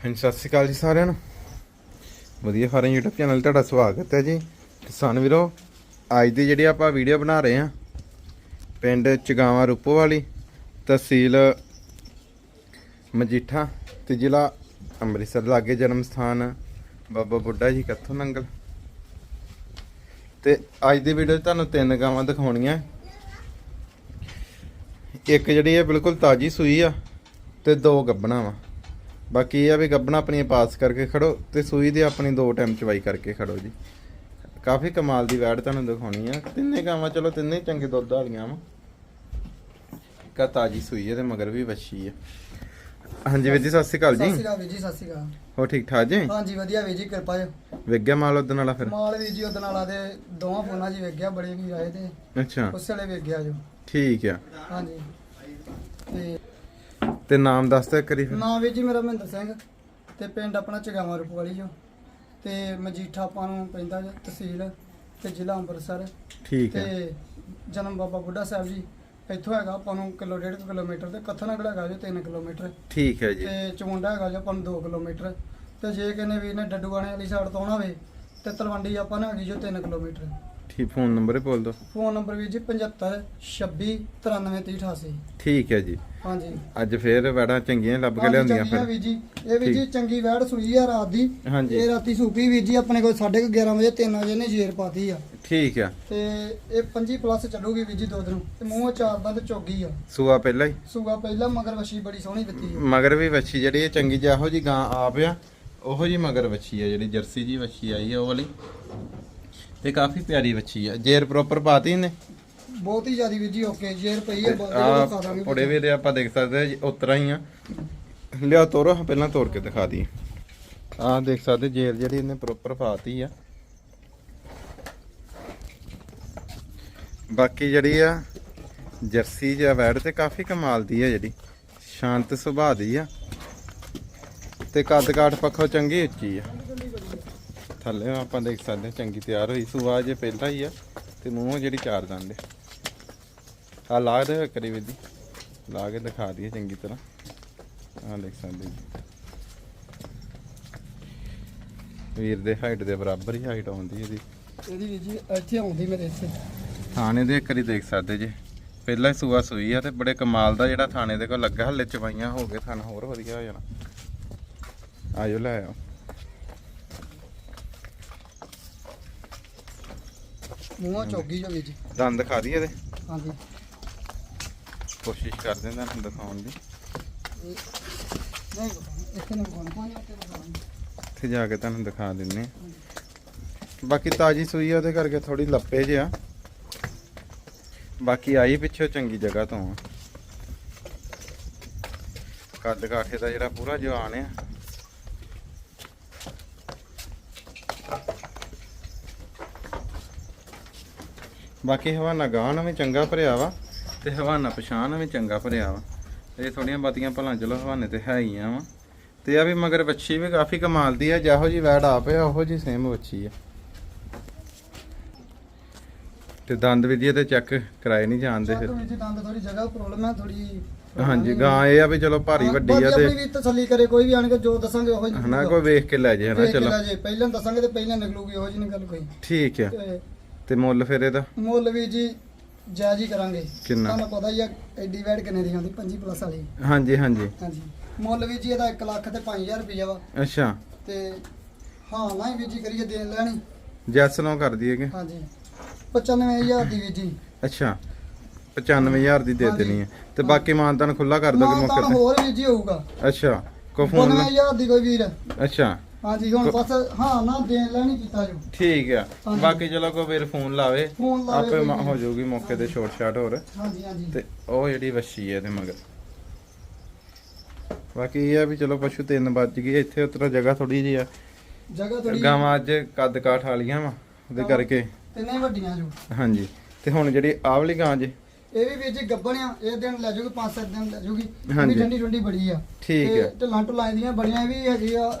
ਹਾਂਜੀ, ਸਤਿ ਸ਼੍ਰੀ ਅਕਾਲ ਜੀ ਸਾਰਿਆਂ ਨੂੰ। ਵਧੀਆ ਫਾਰਮ YouTube ਚੈਨਲ ਤੁਹਾਡਾ ਸਵਾਗਤ ਹੈ ਜੀ। ਕਿਸਾਨ ਵੀਰੋ, ਅੱਜ ਦੀ ਜਿਹੜੀ ਆਪਾਂ ਵੀਡੀਓ ਬਣਾ ਰਹੇ ਹਾਂ, ਪਿੰਡ ਚਗਾਵਾ ਰੂਪੋ ਵਾਲੀ ਤਹਿਸੀਲ ਮਜੀਠਾ ਤੇ ਜ਼ਿਲ੍ਹਾ ਅੰਮ੍ਰਿਤਸਰ ਲਾਗੇ ਜਨਮ ਸਥਾਨ ਬਾਬਾ ਬੁੱਢਾ ਜੀ ਕੱਥੋਂ ਨੰਗਲ। ਤੇ ਅੱਜ ਦੀ ਵੀਡੀਓ 'ਚ ਤੁਹਾਨੂੰ ਤਿੰਨ ਗਾਵਾਂ ਦਿਖਾਉਣੀਆਂ। ਇੱਕ ਜਿਹੜੀ ਹੈ ਬਿਲਕੁਲ ਤਾਜੀ ਸੂਈ ਆ ਤੇ ਦੋ ਗੱਬਣਾ ਵਾ। ਬਾਕੀ ਇਹ ਆ ਵੀ ਗੱਬਣਾ ਆਪਣੀਆਂ ਪਾਸ ਕਰਕੇ ਖੜੋ ਤੇ ਸੂਈ ਦੇ ਆਪਣੀ ਦੋ ਟਾਈਮ ਚਵਾਈ ਕਰਕੇ ਖੜੋ ਜੀ। ਕਾਫੀ ਕਮਾਲ ਦੀ ਵੈੜ ਤੁਹਾਨੂੰ ਦਿਖਾਉਣੀ ਆ। ਤਿੰਨੇ ਗਾਵਾਂ ਚਲੋ ਤਿੰਨੇ ਚੰਗੇ ਦੁੱਧ ਵਾਲੀਆਂ ਵਾ। ਕਾ ਤਾਜੀ ਸੂਈ ਹੈ ਤੇ ਮਗਰ ਵੀ ਵੱਛੀ ਆ। ਹਾਂਜੀ ਵੀਰ ਜੀ ਸਤਿ ਸ਼੍ਰੀ ਅਕਾਲ ਸਤਿ ਸ਼੍ਰੀ ਜੀ ਅਕਾਲ ਵੀਰ ਜੀ ਸਤਿ ਸ਼੍ਰੀ ਅਕਾਲ। ਹੋ ਠੀਕ ਠਾਕ ਜੀ? ਹਾਂਜੀ ਵਧੀਆ ਵੀਰ ਜੀ ਕਿਰਪਾ ਜੀ। ਵਿਕ ਗਿਆ ਮਾਲ ਉਦਣ ਵਾਲਾ ਫਿਰ? ਮਾਲ ਵੀਰ ਜੀ ਉਹਦੇ ਨਾਲ ਦੇ ਦੋਵਾਂ ਫੋਨਾਂ 'ਚ ਹੀ ਵੇਖ ਗਿਆ ਬੜੇ ਵੀਰ ਆਏ ਤੇ ਅੱਛਾ। ਉਸੇ ਵੇਲੇ ਵੇਖ ਗਿਆ ਜੋ। ਠੀਕ ਆ। ਹਾਂਜੀ। ਤੇ ਨਾਮ ਦੱਸ ਦਿਓ ਕਰੀ ਫਿਰ। ਨਾਂ ਵੀਰ ਜੀ ਮੇਰਾ ਮਹਿੰਦਰ ਸਿੰਘ ਤੇ ਪਿੰਡ ਆਪਣਾ ਚਗਾਵਾ ਰੂਪਵਾਲੀ ਜੋ। ਤੇ ਮਜੀਠਾ ਆਪਾਂ ਨੂੰ ਪੈਂਦਾ ਜੋ ਤਹਿਸੀਲ ਤੇ ਜ਼ਿਲ੍ਹਾ ਅੰਮ੍ਰਿਤਸਰ। ਠੀਕ ਆ ਤੇ ਜਨਮ ਬਾਬਾ ਬੁੱਢਾ ਸਾਹਿਬ ਜੀ ਇੱਥੋਂ ਹੈਗਾ ਆਪਾਂ ਨੂੰ ਕਿਲੋ ਡੇਢ ਕੁ ਕਿਲੋਮੀਟਰ ਤੇ ਕੱਥਨਗੜ ਹੈਗਾ ਜੋ 3 ਕਿਲੋਮੀਟਰ। ਠੀਕ ਹੈ ਜੀ। ਤੇ ਚਮੁੰਡਾ ਹੈਗਾ ਜੋ ਆਪਾਂ ਨੂੰ 2 ਕਿਲੋਮੀਟਰ। ਤੇ ਜੇ ਕਿਨੇ ਵੀਰ ਨੇ ਡੱਡੂਆਣੇ ਵਾਲੀ ਸਾਈਡ ਤੋਂ ਆਉਣਾ ਹੋਵੇ ਤੇ ਤਲਵੰਡੀ ਆਪਾਂ ਨੂੰ ਹੈਗੀ ਜੋ 3 ਕਿਲੋਮੀਟਰ। ਠੀਕ ਫੋਨ ਨੰਬਰ ਹੀ ਬੋਲ ਦਿਓ। ਫੋਨ ਨੰਬਰ ਵੀਰ ਜੀ 75 26 93 88 ਠੀਕ ਹੈ ਜੀ। ਹਾਂਜੀ। ਅੱਜ ਫੇਰ ਵੈੜਾਂ ਚੰਗੀਆਂ ਲੱਭ ਕੇ ਲਿਆਉਂਦੀਆਂ ਫਿਰ। ਵੀਰ ਜੀ। ਇਹ ਵੀਰ ਜੀ। ਚੰਗੀ ਵੈੜ ਸੂਈ ਆ ਰਾਤ ਦੀ। ਇਹ ਰਾਤੀ ਸੂਪੀ ਵੀਰ ਜੀ ਆਪਣੇ ਕੋਲ 11:30 ਵਜੇ 3 ਵਜੇ ਨੇ ਜੇਰ ਪਾਤੀ ਆ। ਠੀਕ ਆ। ਤੇ ਇਹ 25 ਪਲੱਸ ਚੱਲੂਗੀ ਵੀਰ ਜੀ ਦੋ ਦਿਨ। ਤੇ ਮੂੰਹ ਚਾਰ ਦੰਦ ਚੋਗੀ ਆ। ਸੂਆ ਪਹਿਲਾਂ ਹੀ? ਸੂਗਾ ਪਹਿਲਾਂ ਮਗਰ ਵਸ਼ੀ ਬੜੀ ਸੋਹਣੀ ਦਿੱਤੀ ਆ। ਮਗਰ ਵੀ ਵੱਛੀ ਜਿਹੜੀ ਇਹ ਚੰਗੀ ਜਿਹੋ ਜੀ ਗਾਂ ਆਪ ਆ। ਉਹੋ ਜੀ ਮਗਰ ਵੱਛੀ ਆ ਜਿਹੜੀ ਜਰਸੀ ਜੀ ਵੱਛੀ ਆਈ ਆ ਉਹ ਵਾਲੀ। ਤੇ ਕਾਫੀ ਪਿਆਰੀ ਵੱਛੀ ਆ। ਜੇਰ ਪ੍ਰੋਪਰ ਪਾਤੀ ਨੇ ਬਹੁਤ ਹੀ ਜ਼ਿਆਦੀ ਵੀਰ ਜੀ ਓਕੇ ਜੇਰ ਪਈ ਆ ਬਹੁਤ ਦਾਂਗੇ ਉਹਦੇ ਵੀ ਦੇ ਆਪਾਂ ਦੇਖ ਸਕਦੇ ਆ ਉਤਰਾ ਹੀ ਆ। ਲਿਆ ਤੋਰੋ ਪਹਿਲਾਂ ਤੋੜ ਕੇ ਦਿਖਾ ਦੀ ਆ ਦੇਖ ਸਕਦੇ ਜੇਰ ਜਿਹੜੀ ਇਹਨੇ ਪ੍ਰੋਪਰ ਪਾਤੀ ਆ। ਬਾਕੀ ਜਿਹੜੀ ਆ ਜਰਸੀ ਜਾਂ ਵੈੜ ਤੇ ਕਾਫੀ ਕਮਾਲ ਦੀ ਆ ਜਿਹੜੀ। ਸ਼ਾਂਤ ਸੁਭਾਅ ਦੀ ਆ। ਤੇ ਕੱਦ ਕਾਠ ਪੱਖੋਂ ਚੰਗੀ ਉੱਚੀ ਆ। ਥੱਲੇ ਆਪਾਂ ਦੇਖ ਸਕਦੇ ਹਾਂ ਚੰਗੀ ਤਿਆਰ ਹੋਈ। ਸੁਆ ਜੇ ਪਹਿਲਾਂ ਹੀ ਆ ਤੇ ਮੂੰਹ ਜਿਹੜੀ ਚਾਰ ਦੰਦ ਆ ਲਾ ਦੇ ਕਰੀ ਵੀਦੀ ਲਾ ਕੇ ਦਿਖਾ ਦਈਏ ਚੰਗੀ ਤਰ੍ਹਾਂ। ਆ ਦੇਖ ਸਕਦੇ ਜੀ। ਵੀਰ ਦੇ ਹਾਈਟ ਦੇ ਬਰਾਬਰ ਹੀ ਹਾਈਟ ਆਉਂਦੀ ਇਹਦੀ। ਇਹਦੀ ਜੀ ਇੱਥੇ ਆਉਂਦੀ ਮੇਰੇ ਇੱਥੇ। ਥਾਣੇ ਦੇ ਕਰੀ ਦੇਖ ਸਕਦੇ ਜੀ। ਪਹਿਲਾਂ ਹੀ ਸੂਆ ਸੂਈ ਆ ਤੇ ਬੜੇ ਕਮਾਲ ਦਾ ਜਿਹੜਾ ਥਾਣੇ ਦੇ ਕੋਲ ਲੱਗਾ ਹੱਲੇ ਚਵਾਈਆਂ ਹੋ ਗਏ ਥਾਣਾ ਹੋਰ ਵਧੀਆ ਹੋ ਜਾਣਾ। ਆਜੋ ਲੈ ਆਓ। ਮੂੰਹ ਚੋਗੀ ਜੋ ਵੀਰ ਜੀ। ਦੰਦ ਦਿਖਾ ਦਈਏ ਇਹਦੇ? ਹਾਂਜੀ। ਕੋਸ਼ਿਸ਼ ਕਰਦੇ ਹਾਂ ਤੁਹਾਨੂੰ ਦਿਖਾਉਣ ਦੀ। ਨਹੀਂ ਇੱਥੇ ਕੋਈ ਜਾ ਕੇ ਤੁਹਾਨੂੰ ਦਿਖਾ ਦਿੰਨੇ ਬਾਕੀ ਤਾਜੀ ਸੂਈ ਆ ਉਹਦੇ ਕਰਕੇ ਥੋੜੀ ਲੱਪੇ ਜਿਹਾ ਬਾਕੀ ਆਈ ਪਿੱਛੋਂ ਚੰਗੀ ਜਗ੍ਹਾ ਤੋਂ ਆ। ਕੱਦ ਕਾਠੇ ਦਾ ਜਿਹੜਾ ਪੂਰਾ ਜਵਾਨ ਆ। ਬਾਕੀ ਹਵਾਨਾ ਗਾਹ ਵੀ ਚੰਗਾ ਭਰਿਆ ਵਾ ਤੇ ਹਵਾਨਾ ਪਛਾਣ ਵੀ ਚੰਗਾ ਭਰਿਆ ਵਾ। ਇਹ ਥੋੜੀਆਂ ਬਾਤੀਆਂ ਭਲਾਂ ਚਲੋ ਹਵਾਨੇ ਤੇ ਹੈ ਹੀ ਆ ਵਾ। ਤੇ ਆ ਵੀ ਮਗਰ ਵੱਛੀ ਵੀ ਕਾਫੀ ਕਮਾਲ ਦੀ ਆ ਜਿਹੋ ਜੀ ਵੈੜ ਆਪ ਆ ਉਹੋ ਜੀ ਸੇਮ ਵੱਛੀ ਆ। ਤੇ ਦੰਦ ਵਿਧੀ ਤੇ ਚੈੱਕ ਕਰਾਏ ਨਹੀਂ ਜਾਂਦੇ ਫਿਰ। ਜੀ ਦੰਦ ਥੋੜੀ ਜਗ੍ਹਾ ਪ੍ਰੋਬਲਮ ਹੈ ਥੋੜੀ ਹਾਂਜੀ ਗਾਂ ਇਹ ਆ ਵੀ ਚਲੋ ਭਾਰੀ ਵੱਡੀ ਆ ਤੇ ਵੀ ਤਸੱਲੀ ਕਰੇ ਕੋਈ ਵੀ ਆਣ ਕੇ ਜੋ ਦੱਸਾਂਗੇ ਉਹ ਹੀ ਹਨਾ ਕੋਈ ਵੇਖ ਕੇ ਲੈ ਜੇ ਹਨਾ ਚਲੋ। ਜੇ ਪਹਿਲਾਂ ਦੱਸਾਂਗੇ ਤੇ ਪਹਿਲਾਂ ਨਿਕਲੂਗੀ ਉਹ ਜੀ ਨਹੀਂ ਗੱਲ ਕੋਈ। ਠੀਕ ਆ। ਤੇ ਤੇ ਮੁੱਲ ਫਿਰ ਇਹਦਾ? ਮੁੱਲ ਵੀ ਜੀ ਜਾਇਜ਼ ਹੀ ਕਰਾਂਗੇ। ਕਿੰਨਾ? ਤੁਹਾਨੂੰ ਪਤਾ ਹੀ ਆ ਐਡੀ ਵੈਡ ਕਿੰਨੇ ਦੀ ਆਉਂਦੀ? 25 ਪਲੱਸ ਵਾਲੀ। ਹਾਂਜੀ ਹਾਂਜੀ। ਹਾਂਜੀ। ਮੁੱਲ ਵੀ ਜੀ ਇਹਦਾ 1 ਲੱਖ ਤੇ 5000 ਰੁਪਇਆ ਵਾ। ਅੱਛਾ। ਤੇ ਹਾਂ ਨਾ ਹੀ ਵੀ ਜੀ ਕਰੀਏ ਦੇਣ ਲੈਣੀ ਜੈਸ ਨੂੰ ਕਰ ਦਈਏ ਕਿ? ਹਾਂਜੀ। 95000 ਦੀ ਵੀ ਜੀ। ਅੱਛਾ। 95000 ਦੀ ਦੇ ਹਾਂਜੀ। ਦੇਣੀ ਹੈ। ਤੇ ਬਾਕੀ ਮਾਨਤਾਨ ਖੁੱਲਾ ਕਰ ਦੋਗੇ ਮਾਨਤਾਨ ਮੌਕੇ ਹੋਰ ਵੀ ਜੀ ਹੋਊਗਾ। ਤੇ ਅੱਛਾ। ਕੋ ਫੋਨ 95000 ਦੀ ਕੋਈ ਵੀਰ। ਅੱਛਾ। ਹਾਂਜੀ ਹੁਣ ਬਸ ਹਾਂ ਨਾ ਦੇਣ ਲੈਣੀ ਕੀਤਾ ਜੋ। ਠੀਕ ਆ। ਹਾਂਜੀ। ਬਾਕੀ ਚਲੋ ਕੋਈ ਵੀਰ ਫੋਨ ਲਾਵੇ। ਫੋਨ ਲਾਵੇ ਆਪੇ ਮ- ਵੀ। ਹੋ ਜਾਊਗੀ ਮੌਕੇ ਤੇ ਛੋਟ ਛਾਟ ਹੋਰ। ਹਾਂਜੀ ਹਾਂਜੀ। ਤੇ ਉਹ ਜਿਹੜੀ ਵੱਛੀ ਹੈ ਇਹਦੇ ਮਗਰ। ਬਾਕੀ ਇਹ ਆ ਵੀ ਚਲੋ ਪਸ਼ੂ ਤਿੰਨ ਵੱਜ ਗਏ। ਇੱਥੇ ਉਤਰਾ ਜਗ੍ਹਾ ਥੋੜੀ ਜਿਹੀ ਆ। ਜਗ੍ਹਾ ਥੋੜੀ ਗਾਵਾਂ ਅੱਜ ਕੱਦ ਕਾਠ ਵਾਲੀਆਂ ਵਾ ਉਹਦੇ ਗਾਵਾਂ- ਕਰਕੇ। ਤਿੰਨੇ ਵੱਡੀਆਂ ਜੋ। ਹਾਂਜੀ। ਤੇ ਹੁਣ ਜਿਹੜੀ ਆਹ ਵਾਲੀ ਗਾਂ ਜੇ। ਇਹ ਵੀ ਵੀਰ ਜੀ ਗੱਬਣ ਆ ਇਹ ਦਿਨ ਲੈ ਜੂਗੀ 5-7 ਦਿਨ ਲੈ ਜੂਗੀ। ਹਾਂਜੀ। ਠੰਡੀ ਠੰਡੀ ਬੜੀ ਆ। ਠੀਕ ਤੇ ਹੈ ਢਿੱਲਾਂ ਢੁੱਲਾਂ ਦੀਆਂ ਬੜੀਆਂ ਵੀ ਹੈਗੀ ਆ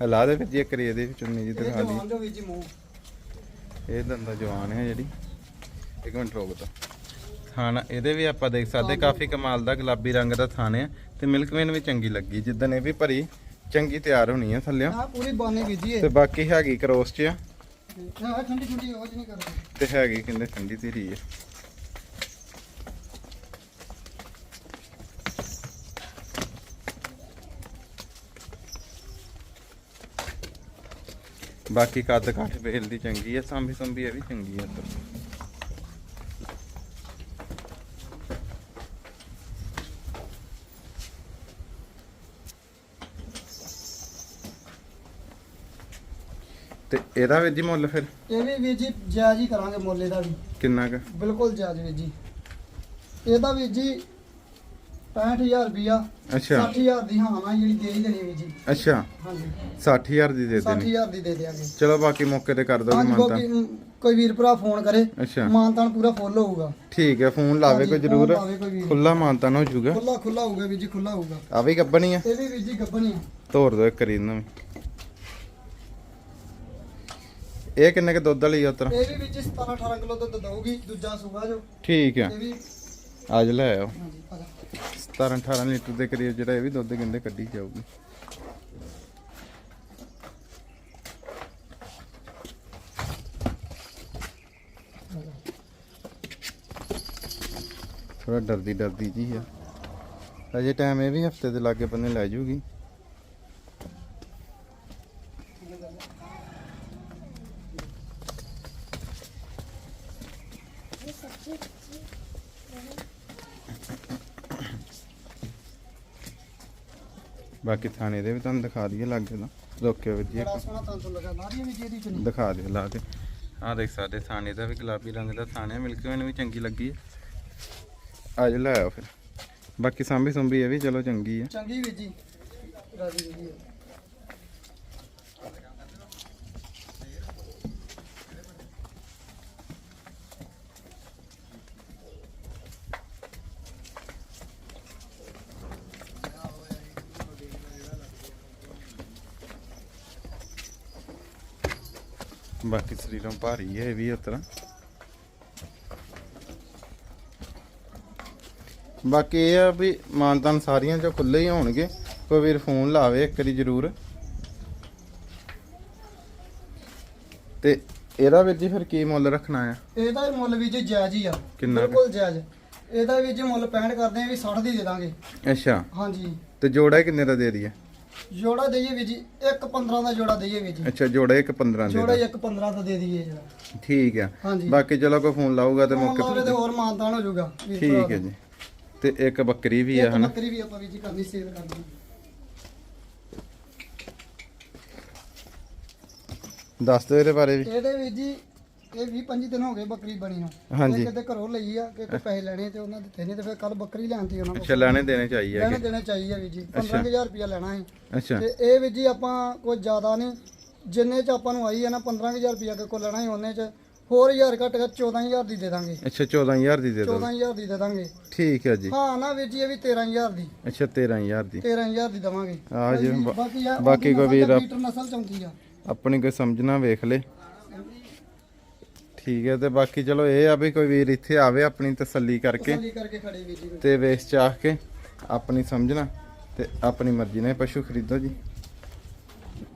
ਹਲਾ ਦੇ ਵਿੱਚ ਇੱਕ ਰੀ ਇਹਦੇ ਵਿੱਚ ਚੁੰਨੀ ਜੀ ਦਿਖਾ ਲਈ। ਜੋ ਜੀ ਮੂੰਹ ਇਹ ਦੰਦਾ ਜਵਾਨ ਹੈ ਜਿਹੜੀ। ਇੱਕ ਮਿੰਟ ਰੁਕ ਤਾ ਖਾਣਾ ਇਹਦੇ ਵੀ ਆਪਾਂ ਦੇਖ ਸਕਦੇ ਕਾਫੀ ਕਮਾਲ ਦਾ ਗੁਲਾਬੀ ਰੰਗ ਦਾ ਥਾਨ ਹੈ ਤੇ ਮਿਲਕਮੇਨ ਵੀ ਚੰਗੀ ਲੱਗੀ ਜਿੱਦਣ ਇਹ ਵੀ ਭਰੀ ਚੰਗੀ ਤਿਆਰ ਹੋਣੀ ਹੈ ਥੱਲਿਓ। ਆ ਪੂਰੀ ਬਾਨੇ ਵੀਰ ਜੀ ਤੇ ਬਾਕੀ ਹੈਗੀ ਕ੍ਰੋਸ ਚ ਆ। ਹਾਂ ਠੰਡੀ ਠੰਡੀ ਹੋ ਨਹੀਂ ਕਰਦੀ। ਤੇ ਹੈਗੀ ਕਹਿੰਦੇ ਠੰਡੀ ਧੀਰੀ ਹੈ। ਬਾਕੀ ਕੱਦ ਕਾਠ ਬੇਲ ਦੀ ਚੰਗੀ ਹੈ ਸਾਂਭੀ ਸੰਭੀ ਇਹ ਵੀ ਚੰਗੀ ਹੈ ਤਾਂ ਤੇ ਇਹਦਾ ਵੀ ਜੀ ਮੁੱਲ ਫਿਰ? ਇਹ ਵੀ ਵੀਰ ਜੀ ਜਾਇਜ਼ ਹੀ ਕਰਾਂਗੇ ਮੁੱਲ ਇਹਦਾ ਵੀ। ਕਿੰਨਾ ਕੁ? ਬਿਲਕੁਲ ਜਾਇਜ਼ ਵੀਰ ਜੀ। ਇਹਦਾ ਵੀਰ ਜੀ 65000 ਰੁਪਿਆ ਅੱਛਾ। 60000 ਦੀ ਹਾਂ ਨਾ ਜਿਹੜੀ ਦੇ ਹੀ ਦੇਣੀ ਵੀਰ ਜੀ। ਅੱਛਾ। ਹਾਂਜੀ। 60000 ਦੀ ਦੇ ਦੇਣੀ। 60000 ਦੀ ਦੇ ਦੇਾਂਗੇ ਚਲੋ ਬਾਕੀ ਮੌਕੇ ਤੇ ਕਰ ਦੋਗੇ ਹਾਂਜੀ ਮਾਨਤਾ। ਬਾਕੀ ਕੋਈ ਵੀਰ ਭਰਾ ਫੋਨ ਕਰੇ ਅੱਛਾ। ਮਾਨਤਾਨ ਪੂਰਾ ਫੁੱਲ ਹੋਊਗਾ। ਠੀਕ ਹੈ ਫੋਨ ਲਾਵੇ ਹਾਂਜੀ, ਕੋਈ ਜ਼ਰੂਰ। ਫੋਨ ਲਾਵੇ ਕੋਈ ਵੀਰ। ਖੁੱਲਾ ਮਾਨਤਾ ਹੋ ਜਾਊਗਾ। ਖੁੱਲਾ ਖੁੱਲਾ ਹੋਊਗਾ ਵੀਰ ਜੀ ਖੁੱਲਾ ਹੋਊਗਾ। ਆ ਵੀ ਗੱਬਣੀ ਆ। ਇਹ ਵੀ ਵੀਰ ਜੀ ਗੱਭਣੀ ਆ। ਤੋਰ ਦੋ ਇੱਕ ਕਰੀ ਇਹਨਾਂ ਨੂੰ। ਇਹ ਕਿੰਨੇ ਕੇ ਦੁੱਧ ਵਾਲੀ ਆ ਉਤਰ ਇਹ ਵੀ ਵੀਰ ਜੀ 17 18 ਕਿਲੋ ਦੁੱਧ ਦਊਗੀ ਦੂਜਾ ਸੂਗਾ ਜੋ। ਠੀਕ ਆ। ਇਹ ਵੀ ਅੱਜ ਲੈ ਆਓ। ਹਾਂਜੀ ਆ ਜਾ। 17 18 ਲੀਟਰ ਦੇ ਕਰੀਬ ਜਿਹੜਾ ਇਹ ਵੀ ਦੁੱਧ ਕਹਿੰਦੇ ਕੱਢੀ ਜਾਊਗੀ। ਥੋੜਾ ਡਰਦੀ ਡਰਦੀ ਜੀ ਆ। ਅਜੇ ਟਾਈਮ ਇਹ ਵੀ ਹਫ਼ਤੇ ਦੇ ਲਾਗੇ ਬੰਨੇ ਲੈ ਜੂਗੀ। ਬਾਕੀ ਥਾਣੇ ਦੇ ਵੀ ਤੁਹਾਨੂੰ ਦਿਖਾ ਦਈਏ ਲਾਗੇ ਦਾ ਰੋਕਿਓ ਵੀਰ ਜੀ ਬੜਾ ਸੋਹਣਾ ਤੁਹਾਨੂੰ ਲੱਗਾ ਜੀ ਦਿਖਾ ਦਿਓ ਲਾ ਕੇ ਆਹ ਦੇਖ ਸਕਦੇ ਥਾਣੇ ਦਾ ਵੀ ਗੁਲਾਬੀ ਰੰਗ ਦਾ ਥਾਣੇ ਮਿਲਕ ਮੈਨੂੰ ਵੀ ਚੰਗੀ ਲੱਗੀ ਹੈ ਅੱਜ ਲੈ ਆਓ ਫਿਰ। ਬਾਕੀ ਸਾਂਭੀ ਸੁੰਭੀ ਇਹ ਵੀ ਚਲੋ ਚੰਗੀ ਹੈ ਚੰਗੀ ਵੀਰ ਜੀ। ਰਾਜੀ ਵੀਰ ਜੀ। ਬਾਕੀ ਸਰੀਰੋਂ ਭਾਰੀ ਹੈ ਇਹ ਵੀ ਉਸ ਤਰ੍ਹਾਂ। ਬਾਕੀ ਇਹ ਆ ਵੀ ਮਾਨਤਾਨ ਸਾਰੀਆਂ ਚ ਖੁੱਲੇ ਹੀ ਹੋਣਗੇ। ਕੋਈ ਵੀਰ ਫੋਨ ਲਾਵੇ ਇੱਕ ਵਾਰੀ ਜ਼ਰੂਰ। ਤੇ ਇਹਦਾ ਵੀਰ ਜੀ ਫਿਰ ਕੀ ਮੁੱਲ ਰੱਖਣਾ ਆ? ਇਹਦਾ ਵੀ ਮੁੱਲ ਵੀਰ ਜੀ ਜਾਇਜ਼ ਹੀ ਆ। ਕਿੰਨਾ ਕੁ? ਬਿਲਕੁਲ ਜਾਇਜ਼। ਇਹਦਾ ਵੀਰ ਜੀ ਮੁੱਲ 65 ਕਰਦੇ ਆ ਵੀ 60 ਦੀ ਦੇ ਦਾਂਗੇ। ਅੱਛਾ। ਹਾਂਜੀ। ਤੇ ਜੋੜਾ ਕਿੰਨੇ ਦਾ ਦੇ ਦਈਏ ਜੋੜਾ ਦਈਏ ਵੀਰ ਜੀ ਇੱਕ 15 ਦਾ ਜੋੜਾ ਦਈਏ ਵੀਰ ਜੀ। ਅੱਛਾ ਜੋੜਾ ਇੱਕ 15 ਦੇ ਜੋੜਾ ਦਾਂ। ਹੀ ਇੱਕ 15 ਦਾ ਦੇ ਦਈਏ ਜਿਹੜਾ ਠੀਕ ਆ। ਬਾਕੀ ਚਲੋ ਕੋਈ ਫੋਨ ਲਾਊਗਾ ਤੇ ਮੌਕੇ ਤੇ ਤੇ ਹੋਰ ਮਾਨਤਾਨ ਹੋ ਜਾਊਗਾ ਠੀਕ। ਹੈ ਜੀ। ਤੇ ਇੱਕ ਬੱਕਰੀ ਵੀ ਆ ਹਨਾ? ਬੱਕਰੀ ਵੀ ਆਪਾਂ ਵੀਰ ਜੀ ਕਰਨੀ ਸੇਲ ਕਰਨੀ। ਦੱਸ ਦਿਓ ਇਹਦੇ ਬਾਰੇ ਵੀ। ਇਹਦੇ ਵੀਰ ਜੀ ਇਹ 20 25 ਦਿਨ ਹੋ ਗਏ ਬੱਕਰੀ ਬਣੀ ਨੂੰ। ਹਾਂਜੀ। ਇਹ ਕਿਤੇ ਘਰੋਂ ਲਈ ਆ ਕਿ ਕੋਈ ਪੈਸੇ ਲੈਣੇ ਤੇ ਉਹਨਾਂ ਦਿੱਤੇ ਨਹੀਂ ਤੇ ਫਿਰ ਕੱਲ ਬੱਕਰੀ ਲੈਣਤੀ ਉਹਨਾਂ ਕੋਲ। ਅੱਛਾ ਲੈਣੇ ਦੇਣੇ ਚਾਹੀਏ ਲੈਣੇ ਹੈਗੇ ਦੇਣੇ ਚਾਹੀਏ ਵੀਰ ਜੀ। ਅੱਛਾ। 15000 ਰੁਪਇਆ ਲੈਣਾ ਹੈ ਅੱਛਾ। ਤੇ ਇਹ ਵੀਰ ਜੀ ਆਪਾਂ ਕੋਈ ਜ਼ਿਆਦਾ ਨਹੀਂ ਜਿੰਨੇ ਚ ਆਪਾਂ ਨੂੰ ਆਈ ਹੈ ਨਾ 15000 ਰੁਪਇਆ ਕੇ ਕੋਲ ਲੈਣਾ ਹੈ ਉਹਨੇ ਚ ਹੋਰ ਹਜ਼ਾਰ ਘੱਟ ਕੇ 14000 ਦੀ ਦੇ ਦਾਂਗੇ। ਅੱਛਾ 14000 ਦੀ ਦੇ 14000 ਦੀ ਦੇ ਦਾਂਗੇ। ਠੀਕ ਹੈ ਜੀ। ਹਾਂ ਨਾ ਵੀਰ ਜੀ ਇਹ ਵੀ 13000 ਦੀ। ਅੱਛਾ 13000 ਦੀ। 13000 ਦੀ ਦਵਾਂਗੇ। ਆ ਜੀ, ਬਾ- ਬਾਕੀ ਕੋਈ ਵੀਰ ਆਪ- ਮੀਟਰ ਨਸਲ ਚੌਂਕੀ ਆ। ਆਪਣੀ ਕੋਈ ਸਮਝਣਾ ਵੇਖ ਲੇ। ਠੀਕ ਹੈ ਤੇ ਬਾਕੀ ਚਲੋ ਇਹ ਆ ਵੀ ਕੋਈ ਵੀਰ ਇੱਥੇ ਆਵੇ ਆਪਣੀ ਤਸੱਲੀ ਕਰਕੇ ਤਸੱਲੀ ਕਰਕੇ ਖੜੇ ਵੀਰ ਜੀ ਤੇ ਵੇਚ ਚਾਹ ਕੇ ਆਪਣੀ ਸਮਝਣਾ ਤੇ ਆਪਣੀ ਮਰਜ਼ੀ ਨਾਲ ਪਸ਼ੂ ਖਰੀਦੋ ਜੀ।